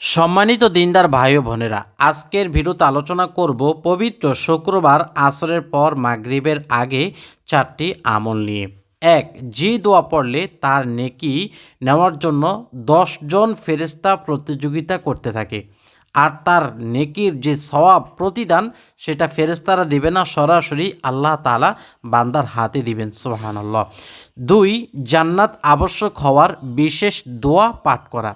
সম্মানিত দিনদার ভাই বোনেরা, আজকের ভিডিওতে আলোচনা করব পবিত্র শুক্রবার আসরের পর মাগরিবের আগে চারটি আমল নিয়ে। এক, যে দোয়া পড়লে তার নেকি নেওয়ার জন্য জন ফেরেস্তা প্রতিযোগিতা করতে থাকে। আর তার নেকির যে সওয়াব প্রতিদান, সেটা ফেরেস্তারা দিবে না, সরাসরি আল্লাহ তালা বান্দার হাতে দিবেন সোহানাল্লাহ দুই, জান্নাত আবশ্যক হওয়ার বিশেষ দোয়া পাঠ করা।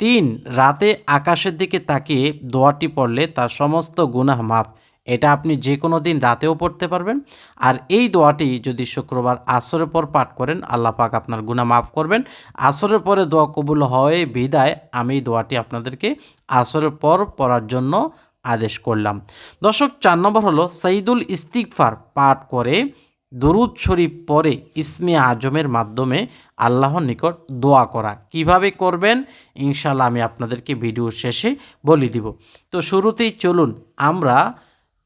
তিন, রাতে আকাশের দিকে তাকিয়ে দোয়াটি পড়লে তার সমস্ত গুনাহ মাপ এটা আপনি যে কোনো দিন রাতেও পড়তে পারবেন। আর এই দোয়াটি যদি শুক্রবার আসরের পর পাঠ করেন, আল্লাহ পাক আপনার গুনাহ মাফ করবেন। আসরের পরে দোয়া কবুল হয়, বিদায়। আমি এই দোয়াটি আপনাদেরকে আসরের পর পড়ার জন্য আদেশ করলাম। দর্শক, চার নম্বর হলো, সাইদুল ইস্তিকফার পাঠ করে দরুদ শরীফ পরে ইসমে আজমের মাধ্যমে আল্লাহর নিকট দোয়া করা। কীভাবে করবেন? ইনশাল্লাহ আমি আপনাদেরকে ভিডিও শেষে বলে দিব। তো শুরুতেই চলুন আমরা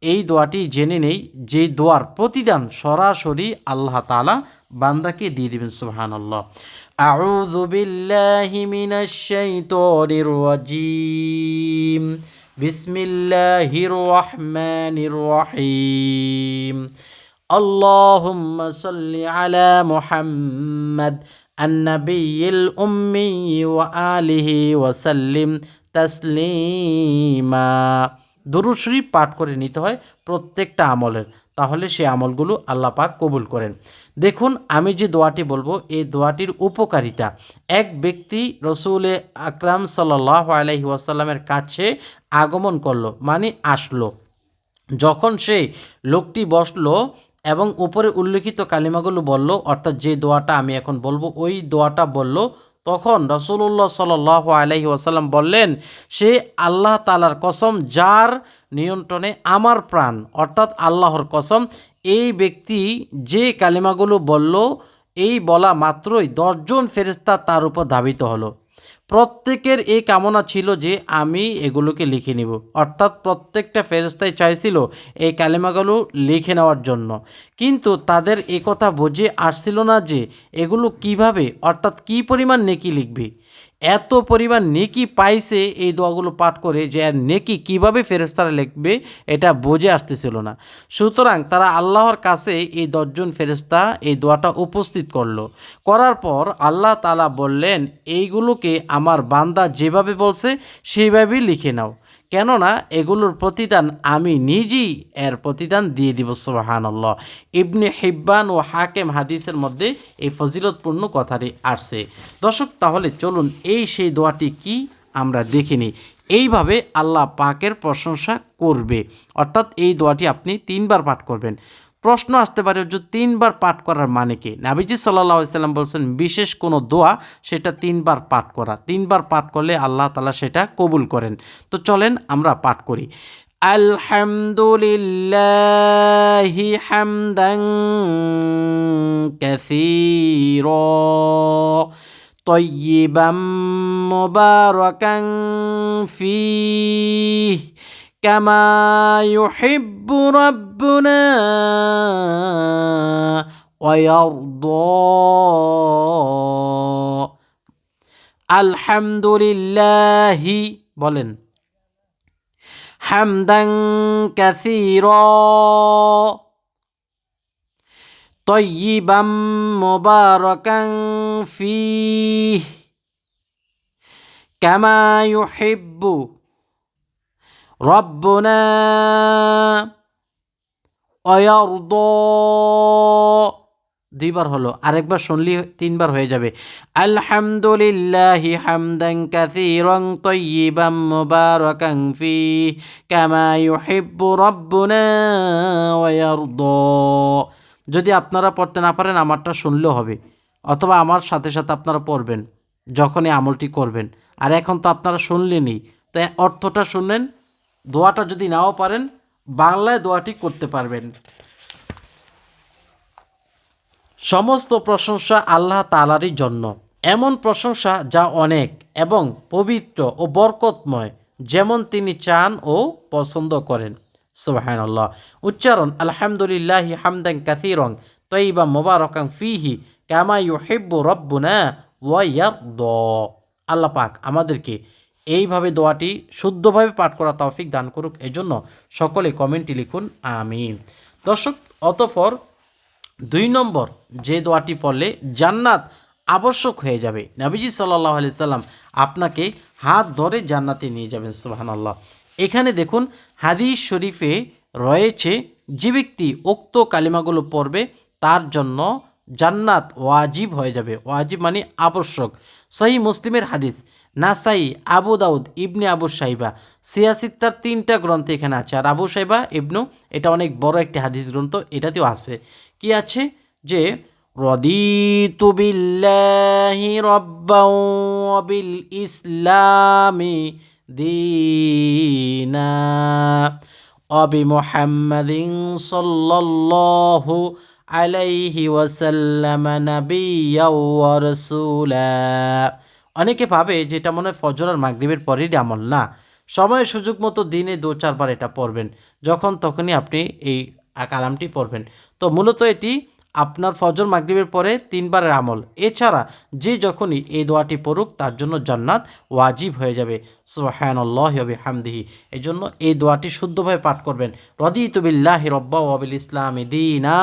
এই দোয়াটি জেনে নেই যে দোয়ার প্রতিদান সরাসরি আল্লাহ তালা বান্দাকে দিয়ে দিবেন রাজিম। বিসমিল্লাহির রহমানির রহিম। اللهم صل على محمد النبي الأمي وآله وسلم تسليما দুরুদ শরীফ পাঠ করে নিতে হয় প্রত্যেকটা আমলের তাহলে সেই আমলগুলো আল্লাহ পাক কবুল করেন দেখুন আমি যে দোয়াটি বলবো এই দোয়াটির উপকারিতা এক ব্যক্তি রসুল আকরাম সাল্লাহ আলহি ওয়াসাল্লামের কাছে আগমন করলো মানে আসলো যখন সেই লোকটি বসলো এবং উপরে উল্লেখিত কালিমাগুলো বলল, অর্থাৎ যে দোয়াটা আমি এখন বলব, ওই দোয়াটা বলল। তখন রসুল্লাহ সাল আলহি ওয়াসাল্লাম বললেন, সে আল্লাহ তালার কসম যার নিয়ন্ত্রণে আমার প্রাণ, অর্থাৎ আল্লাহর কসম, এই ব্যক্তি যে কালিমাগুলো বলল, এই বলা মাত্রই দশজন ফেরিস্তা তার উপর ধাবিত হলো। প্রত্যেকের এই কামনা ছিল যে আমি এগুলোকে লিখে নিব। অর্থাৎ প্রত্যেকটা ফেরস্তাই চাইছিল এই কালেমাগুলো লিখে নেওয়ার জন্য। কিন্তু তাদের এ কথা বুঝে আসছিল না যে এগুলো কীভাবে, অর্থাৎ কি পরিমাণ নেকি লিখবে। এত পরিমাণ নেকি পাইছে এই দোয়াগুলো পাঠ করে যে আর নেকি কীভাবে ফেরেস্তারা লিখবে এটা বুঝে আসতেছিল না। সুতরাং তারা আল্লাহর কাছে এই দশজন ফেরেস্তা এই দোয়াটা উপস্থিত করল। করার পর আল্লাহ তালা বললেন, এইগুলোকে আমার বান্দা যেভাবে বলছে, সেইভাবেই লিখে নাও। কেননা, এগুলোর প্রতিদান আমি নিজেই এর প্রতিদান দিয়ে দিব সোহানাল্লাহ ইবনে হিব্বান ও হাকেম হাদিসের মধ্যে এই ফজিলতপূর্ণ কথাটি আসছে। দর্শক, তাহলে চলুন এই সেই দোয়াটি কি আমরা দেখিনি এইভাবে আল্লাহ পাকের প্রশংসা করবে। অর্থাৎ এই দোয়াটি আপনি তিনবার পাঠ করবেন। প্রশ্ন আসতে পারে যে তিনবার পাঠ করার মানে কি নাবিজি সাল্লাহ সাল্লাম বলছেন বিশেষ কোনো দোয়া সেটা তিনবার পাঠ করা তিনবার পাঠ করলে আল্লাহ তালা সেটা কবুল করেন তো চলেন আমরা পাঠ করি আলহামদুলিল্লাহি হামদান কাসীরা طيبا مباركا فيه كما يحب ربنا ويرضى الحمد لله বলেন حمدا كثيرا طيبا مباركا فيه كما يحب রব্বনা অয়র্দ দুইবার হলো, আরেকবার শুনলি তিনবার হয়ে যাবে। আলহামদুলিল্লাহি হামদান কাসীরান তাইয়িবান মুবারাকান ফি কামা ইউহিব্বু রাব্বুনা ওয়া যদি আপনারা পড়তে না পারেন, আমারটা শুনলেও হবে। অথবা আমার সাথে সাথে আপনারা পড়বেন, যখনই আমলটি করবেন। আর এখন তো আপনারা শুনলেনই তো অর্থটা শুনলেন দোয়াটা যদি নাও পারেন, বাংলায় দোয়াটি করতে পারবেন। সমস্ত প্রশংসা আল্লাহ তালারই জন্য। এমন প্রশংসা যা অনেক এবং পবিত্র ও বরকতময়, যেমন তিনি চান ও পছন্দ করেন। সুবাহান্লাহ উচ্চারণ, আলহামদুলিল্লাহি হামদান কাথিরং তৈবা মোবারকাং ফিহি কামা ইউহিব্বু রব্বুনা ওয়াইয়ার দ আল্লাপাক আমাদেরকে এইভাবে দোয়াটি শুদ্ধভাবে পাঠ করা তৌফিক দান করুক। এজন্য সকলে কমেন্টে লিখুন, আমিন। দর্শক, অতঃপর দুই নম্বর, যে দোয়াটি পড়লে জান্নাত আবশ্যক হয়ে যাবে। নাবিজি সাল্লাহ আলি সাল্লাম আপনাকে হাত ধরে জান্নাতে নিয়ে যাবেন, সুবাহানাল্লাহ। এখানে দেখুন, হাদিস শরীফে রয়েছে, যে ব্যক্তি উক্ত কালিমাগুলো পড়বে, তার জন্য জান্নাত ওয়াজিব হয়ে যাবে। ওয়াজিব মানে আবশ্যক। সহি মুসলিমের হাদিস নাসাই আবু দাউদ ইবনে আবু সাইবা সিয়াসিত্তার তিনটা গ্রন্থ এখানে আছে আর আবু সাইবা ইবনু এটা অনেক বড় একটি হাদিস গ্রন্থ এটাতেও আছে কি আছে যে রদিতু বিল্লাহি রব্বাও ওয়া বিল ইসলামি দীনা وبمحمد صلى الله عليه وسلم نبيا ورسولا অনেকে ভাবে যে এটা মনে হয় ফজর আর মাগরিবের পরেরই আমল। না, সময়ের সুযোগ মতো দিনে দু চারবার এটা পড়বেন, যখন তখনই আপনি এই কালামটি পড়বেন। তো মূলত এটি আপনার ফজর মাগরিবের পরে তিনবারের আমল। এছাড়া যে যখনই এই দোয়াটি পড়ুক, তার জন্য জান্নাত ওয়াজিব হয়ে যাবে। সোহানুল্লাহ হবি হামদিহি এই জন্য এই দোয়াটি শুদ্ধভাবে পাঠ করবেন। রদি রদিতুবিল্লাহ রব্বা ওয়াবিল ইসলাম দিনা।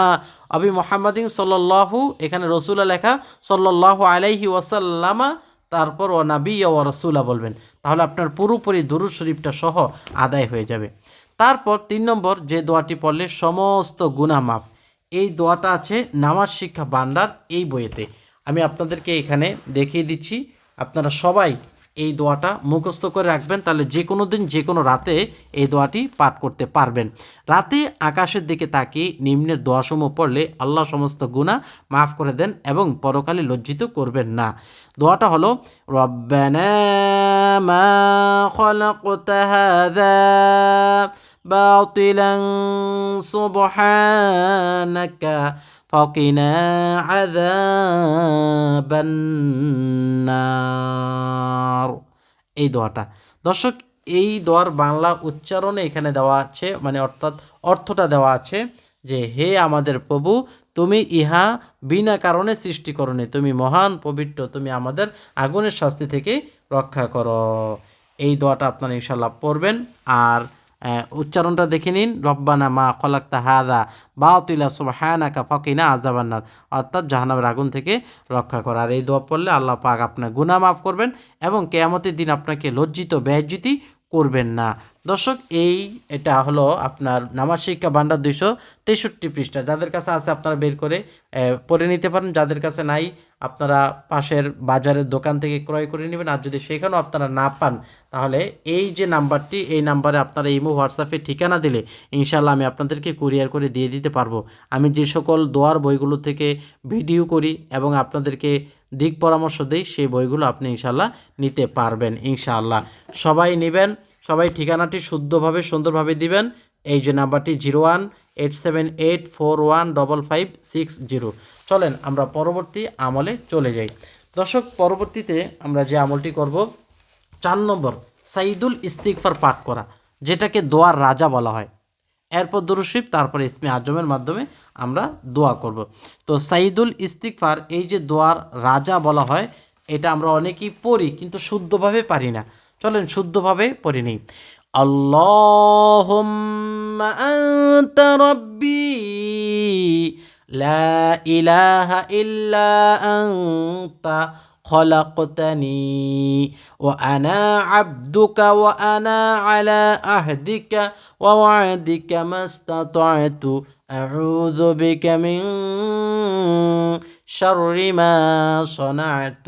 আবি মোহাম্মদিন সাল্লাহু এখানে রসুলা লেখা সাল্লাহ আলাইহি ওয়াসাল্লামা তারপর ও নাবি ও রসুলা বলবেন। তাহলে আপনার পুরোপুরি দুরুদ শরীফটা সহ আদায় হয়ে যাবে। তারপর তিন নম্বর, যে দোয়াটি পড়লে সমস্ত গুণা মাফ। এই দোয়াটা আছে নামাজ শিক্ষা ভান্ডার এই বইয়েতে। আমি আপনাদেরকে এখানে দেখিয়ে দিচ্ছি। আপনারা সবাই এই দোয়াটা মুখস্থ করে রাখবেন তাহলে যে কোনো দিন যে কোনো রাতে এই দোয়াটি পাঠ করতে পারবেন রাতে আকাশের দিকে তাকিয়ে নিম্নের দোয়াসমূহ পড়লে আল্লাহ সমস্ত গুণা মাফ করে দেন এবং পরকালে লজ্জিত করবেন না দোয়াটা হলো রব্বানা মা খলাকতা হাযা باطلا سبحانك فقنا عذاب النار এই দোয়াটা দর্শক এই দোয়ার বাংলা উচ্চারণে এখানে দেওয়া আছে মানে অর্থাৎ অর্থটা দেওয়া আছে যে হে আমাদের প্রভু তুমি ইহা বিনা কারণে সৃষ্টি করনি তুমি মহান পবিত্র তুমি আমাদের আগুনের শাস্তি থেকে রক্ষা করো এই দোয়াটা আপনারা ইনশাল্লাহ পড়বেন আর উচ্চারণটা দেখে নিন। রব্বানা মা খলাক্তা হাদা বা বাউতিলা সুবহানাকা ফকিনা আজাবান্নার অর্থাৎ জাহান্নামের আগুন থেকে রক্ষা করা। আর এই দোয়া পড়লে আল্লাহ পাক আপনার গুনাহ মাফ করবেন এবং কেয়ামতের দিন আপনাকে লজ্জিত ব্যয়জিতি করবেন না। দর্শক, এই এটা হলো আপনার নামাজ শিক্ষা ভান্ডার দুইশো তেষট্টি পৃষ্ঠা। যাদের কাছে আছে আপনারা বের করে পড়ে নিতে পারেন। যাদের কাছে নাই আপনারা পাশের বাজারের দোকান থেকে ক্রয় করে নেবেন। আর যদি সেখানেও আপনারা না পান, তাহলে এই যে নাম্বারটি, এই নাম্বারে আপনারা ইমো হোয়াটসঅ্যাপে ঠিকানা দিলে ইনশাল্লাহ আমি আপনাদেরকে কুরিয়ার করে দিয়ে দিতে পারব। আমি যে সকল দোয়ার বইগুলো থেকে ভিডিও করি এবং আপনাদেরকে দিক পরামর্শ দিই, সেই বইগুলো আপনি ইনশাল্লাহ নিতে পারবেন ইনশাআল্লাহ। সবাই নেবেন, সবাই ঠিকানাটি শুদ্ধভাবে, সুন্দরভাবে দিবেন। এই যে নাম্বারটি zero one eight seven eight four one double five six zero চলেন আমরা পরবর্তী আমলে চলে যাই। দর্শক, পরবর্তীতে আমরা যে আমলটি করব, চার নম্বর, সাইদুল ইস্তিকফার পাঠ করা, যেটাকে দোয়ার রাজা বলা হয়। এরপর দুরুশিব তারপরে ইসমে আজমের মাধ্যমে আমরা দোয়া করব। তো সাইদুল ইস্তিকফার এই যে দোয়ার রাজা বলা হয়, এটা আমরা অনেকেই পড়ি, কিন্তু শুদ্ধভাবে পারি না। চলেন শুদ্ধভাবে পড়ে নিই। اللهم أنت ربي. لا إله إلا أنت خلقتني وأنا عبدك وأنا على عهدك ووعدك ما استطعت. أعوذ بك من شر ما صنعت.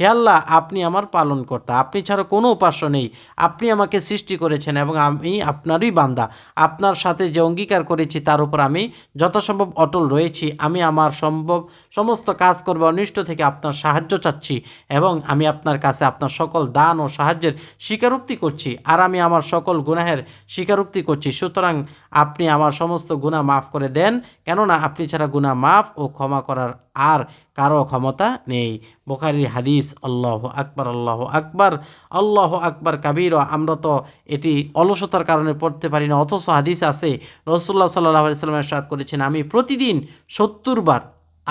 হে আল্লাহ, আপনি আমার পালন কর্তা আপনি ছাড়া কোনো উপাস্য নেই। আপনি আমাকে সৃষ্টি করেছেন এবং আমি আপনারই বান্দা। আপনার সাথে যে অঙ্গীকার করেছি, তার উপর আমি যথাসম্ভব অটল রয়েছি। আমি আমার সম্ভব, সমস্ত কাজ করবে, অনিষ্ট থেকে আপনার সাহায্য চাচ্ছি এবং আমি আপনার কাছে আপনার সকল দান ও সাহায্যের স্বীকারোক্তি করছি। আর আমি আমার সকল গুনাহের স্বীকারোক্তি করছি। সুতরাং আপনি আমার সমস্ত গুণা মাফ করে দেন, কেননা আপনি ছাড়া গুণা মাফ ও ক্ষমা করার আর কারও ক্ষমতা নেই। বোখারির হাদিস, আল্লাহ আকবর আল্লাহ আকবর আল্লাহ আকবর কাবির, আমরা তো এটি অলসতার কারণে পড়তে পারি না, অথচ হাদিস আছে রসুল্লাহ সাল্লাহ সাল্লামের সাথ করেছেন, আমি প্রতিদিন সত্তর বার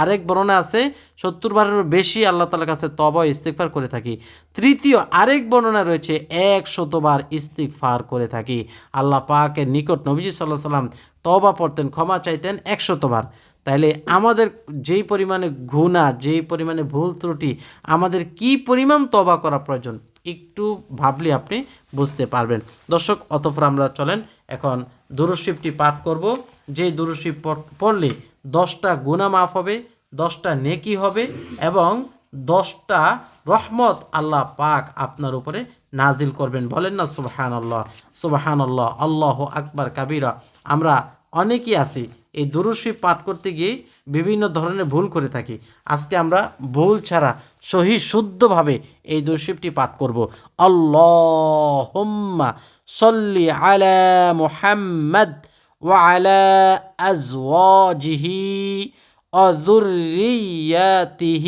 আরেক বর্ণনা আছে, সত্তর বারেরও বেশি আল্লাহ তালার কাছে তব ইস্তিকফার করে থাকি। তৃতীয় আরেক বর্ণনা রয়েছে, এক শতবার ইস্তিকফার করে থাকি। আল্লাহ পাকের নিকট নবীজি সাল্লাহ সাল্লাম তবা পড়তেন, ক্ষমা চাইতেন এক শতবার। তাইলে আমাদের যেই পরিমাণে গুণা যেই পরিমাণে ভুল ত্রুটি, আমাদের কি পরিমাণ তবা করা প্রয়োজন? একটু ভাবলে আপনি বুঝতে পারবেন। দর্শক, অতঃপর আমরা চলেন। এখন দুরুশিফটি পাঠ করব। যে দুরুশিফ পড়লে দশটা গুণা মাফ হবে, দশটা নেকি হবে এবং দশটা রহমত আল্লাহ পাক আপনার উপরে নাজিল করবেন। বলেন না সুবাহান আল্লাহ সুবাহান আল্লাহ আল্লাহ আকবার কাবিরা। আমরা অনেকেই আছি, এই দুরুশি পাঠ করতে গিয়ে বিভিন্ন ধরনের ভুল করে থাকি। আজকে আমরা ভুল ছাড়া সহি শুদ্ধভাবে এই দুরশিপটি পাঠ করব আল্লাহ সল্লি আলা মুহাম্মদ وعلى أزواجه وذرياته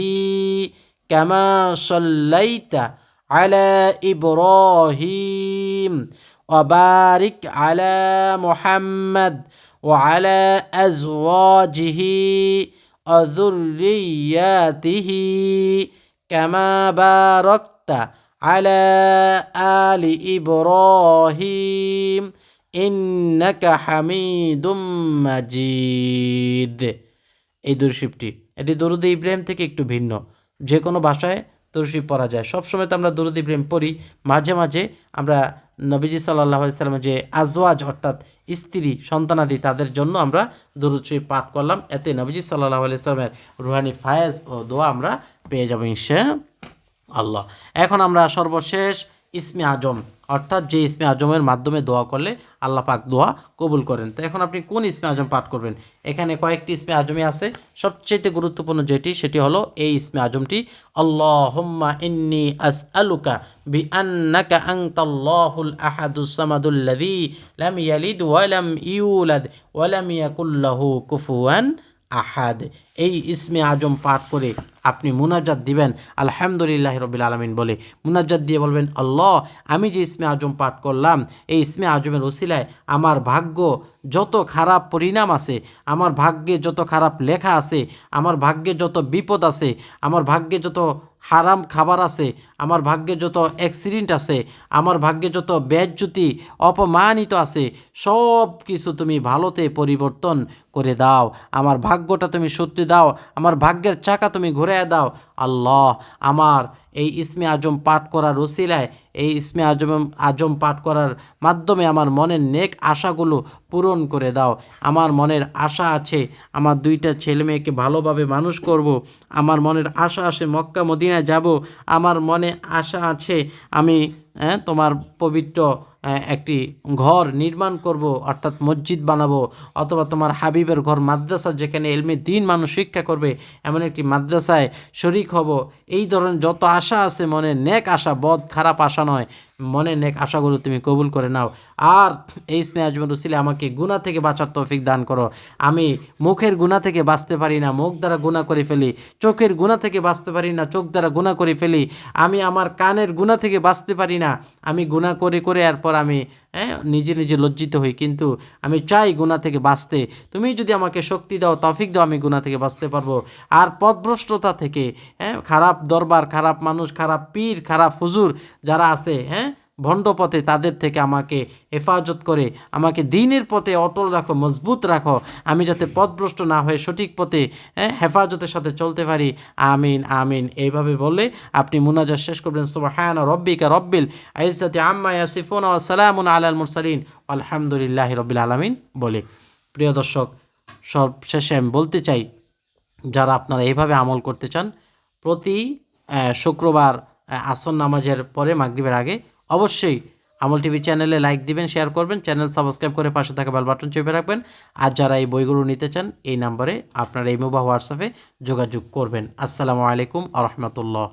كما صليت على إبراهيم وبارك على محمد وعلى أزواجه وذرياته কামা বারাকতা আলি ইব্রাহিম ইন্নাকা হামিদুম মাজিদ এই দুরশিবটি এটি দরুদ ইব্রাহিম থেকে একটু ভিন্ন। যে কোনো ভাষায় দুরশিব পড়া যায়। সবসময় তো আমরা দরুদ ইব্রাহিম পড়ি, মাঝে মাঝে আমরা নবীজি সাল্লাহ সাল্লামের যে আজওয়াজ, অর্থাৎ স্ত্রী, সন্তানাদি, তাদের জন্য আমরা দরুদ পাঠ করলাম। এতে নবীজি সাল্লাহ আলি সাল্লামের রুহানি ফায়েজ ও দোয়া আমরা পেয়ে যাব ইনশা আল্লাহ। এখন আমরা সর্বশেষ ইসমে আজম, অর্থাৎ যে ইসমে আজমের মাধ্যমে দোয়া করলে আল্লাহ পাক দোয়া কবুল করেন। তো এখন আপনি কোন ইসমে আজম পাঠ করবেন? এখানে কয়েকটি ইসমে আজমে আছে। সবচেয়ে গুরুত্বপূর্ণ যেটি, সেটি হলো এই ইসমে আজমটি, আল্লাহুম্মা ইন্নি আস আলুকা বি আন্নাকা আনতাল্লাহুল আহাদুস সামাদুল্লাযী লাম ইয়ালিদ ওয়া লাম ইউলাদ ওয়া লাম ইয়াকুল লাহু কুফুয়ান আহাদ। এই ইসমে আজম পাঠ করে আপনি মুনাজাত দিবেন। আলহামদুলিল্লাহ রবিল আলমিন বলে মুনাজাত দিয়ে বলবেন, আল্লাহ, আমি যে ইসমে আজম পাঠ করলাম, এই ইসমে আজমের ওসিলায় আমার ভাগ্য যত খারাপ পরিণাম আছে, আমার ভাগ্যে যত খারাপ লেখা আছে, আমার ভাগ্যে যত বিপদ আছে, আমার ভাগ্যে যত হারাম খাবার আছে আমার ভাগ্যে যত অ্যাক্সিডেন্ট আছে, আমার ভাগ্যে যত ব্যাজ্যুতি অপমানিত আছে, সব কিছু তুমি ভালোতে পরিবর্তন করে দাও। আমার ভাগ্যটা তুমি সত্যি দাও, আমার ভাগ্যের চাকা তুমি ঘুরে দাও। আল্লাহ, আমার এই ইসমে আজম পাঠ করার রসিলায় এই ইসমে আজম আজম পাঠ করার মাধ্যমে আমার মনের নেক আশাগুলো পূরণ করে দাও। আমার মনের আশা আছে, আমার দুইটা ছেলে মেয়েকে ভালোভাবে মানুষ করব। আমার মনের আশা আছে, মক্কা, মদিনায় যাব। আমার মনে আশা আছে, আমি তোমার পবিত্র একটি ঘর নির্মাণ করব, অর্থাৎ মসজিদ বানাবো, অথবা তোমার হাবিবের ঘর মাদ্রাসা, যেখানে এলমে দিন মানুষ শিক্ষা করবে, এমন একটি মাদ্রাসায় শরিক হব। এই ধরনের যত আশা আছে, মনে নেক আশা, বদ খারাপ আশা নয়। মনে নেক আশাগুলো তুমি কবুল করে নাও। আর এই স্নেহ আজমল রসিলে আমাকে গুণা থেকে বাঁচার তৌফিক দান করো। আমি মুখের গুণা থেকে বাঁচতে পারি না, মুখ দ্বারা গুণা করে ফেলি। চোখের গুণা থেকে বাঁচতে পারি না, চোখ দ্বারা গুণা করে ফেলি। আমি আমার কানের গুণা থেকে বাঁচতে পারি না। আমি গুণা করে করে এরপর আমি হ্যাঁ নিজে নিজে লজ্জিত হই। কিন্তু আমি চাই গুণা থেকে বাঁচতে। তুমি যদি আমাকে শক্তি দাও, তফিক দাও, আমি গুণা থেকে বাঁচতে পারব। আর পথভ্রষ্টতা থেকে হ্যাঁ খারাপ দরবার, খারাপ মানুষ, খারাপ পীর, খারাপ ফুজুর যারা আছে হ্যাঁ ভণ্ড পথে তাদের থেকে আমাকে হেফাজত করে, আমাকে দিনের পথে অটল রাখো, মজবুত রাখো। আমি যাতে পথভ্রষ্ট না হয়ে সঠিক পথে হেফাজতের সাথে চলতে পারি। আমিন আমিন। এইভাবে বলে আপনি মুনাজাত শেষ করবেন। সুবাহান রব্বিকা রব্বিল আইসাতে আম্মা ইয়াসিফুন সালামুন আলাল মুরসালিন। আলহামদুলিল্লাহ রব্বিল আলমিন বলে। প্রিয় দর্শক সব শেষে আমি বলতে চাই, যারা আপনারা এইভাবে আমল করতে চান, প্রতি শুক্রবার আসন নামাজের পরে মাগরিবের আগে অবশ্যই আমল টিভি চ্যানেলে লাইক দিবেন, শেয়ার করবেন, চ্যানেল সাবস্ক্রাইব করে পাশে থাকা বেল বাটন চেপে রাখবেন। আর যারা এই বইগুলো নিতে চান, এই নাম্বারে আপনারা এই মোবা হোয়াটসঅ্যাপে যোগাযোগ করবেন। আসসালামু আলাইকুম আ রহমতুল্লাহ।